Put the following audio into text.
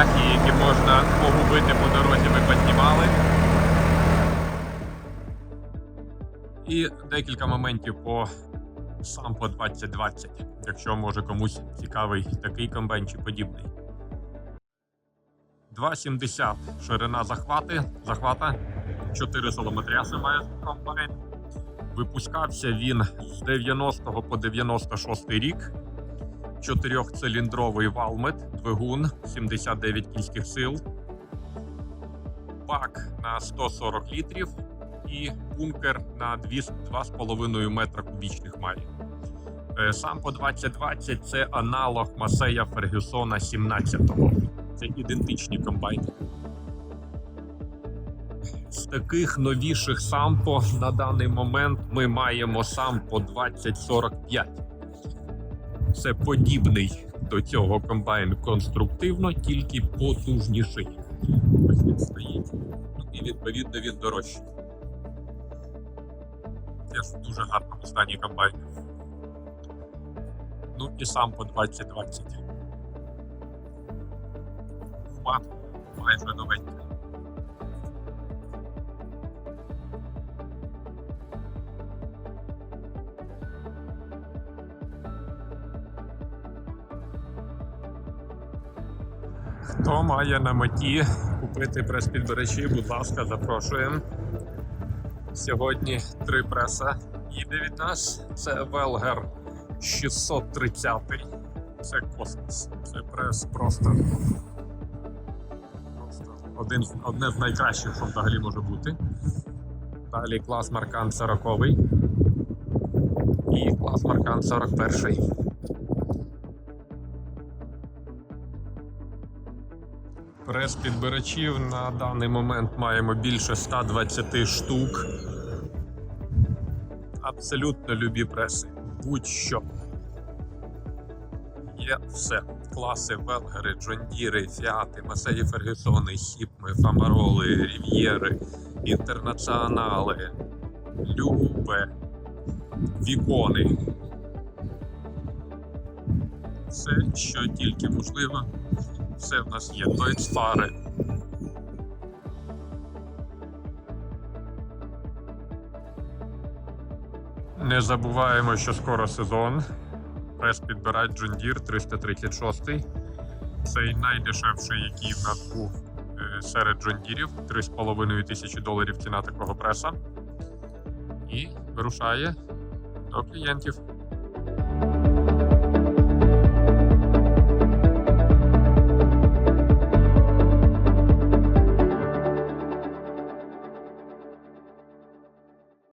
Бляхи, які можна погубити по дорозі, ми піднімали. І декілька моментів по Сампо 2020, якщо може комусь цікавий такий комбайн чи подібний. 2,70 ширина захвати, захвата, 4 солометряси має комбайн. Випускався він з 90 по 96 рік. Чотирьохциліндровий валмет, двигун, 79 кінських сил, бак на 140 літрів і бункер на 2,5 метра кубічних має. Е, Сам по 2020 це аналог Масея Фергюсона 17-го. Це ідентичні комбайни. З таких новіших сампо на даний момент ми маємо сампо 2045. Це подібний до цього комбайн конструктивно, тільки потужніший. Ось він стоїть. Ну і відповідно він дорожчий. Теж в дуже гарному стані комбайн. Ну і сам по 2020. Гума майже новенька. Хто має на меті купити прес-підбирачі, будь ласка, запрошуємо. Сьогодні три преса їде від нас. Це Велгер 630. Це космос. Це прес просто. просто один, одне з найкращих, що взагалі може бути. Далі клас Маркан 40 і клас Маркан 41. Прес підбирачів на даний момент маємо більше 120 штук. Абсолютно любі преси. Будь-що. Є все. Класи Велгери, Джондіри, Фіати, Масеї Фергюсони, Сіпми, Фамароли, Рів'єри, Інтернаціонали, Любе, Вікони. Все, що тільки можливо, все в нас є. Дойцфари. Не забуваємо, що скоро сезон. Прес John Deere 336. Цей найдешевший, який в нас був е, серед Deere'ів. 3,5 тисячі доларів ціна такого преса. І вирушає до клієнтів.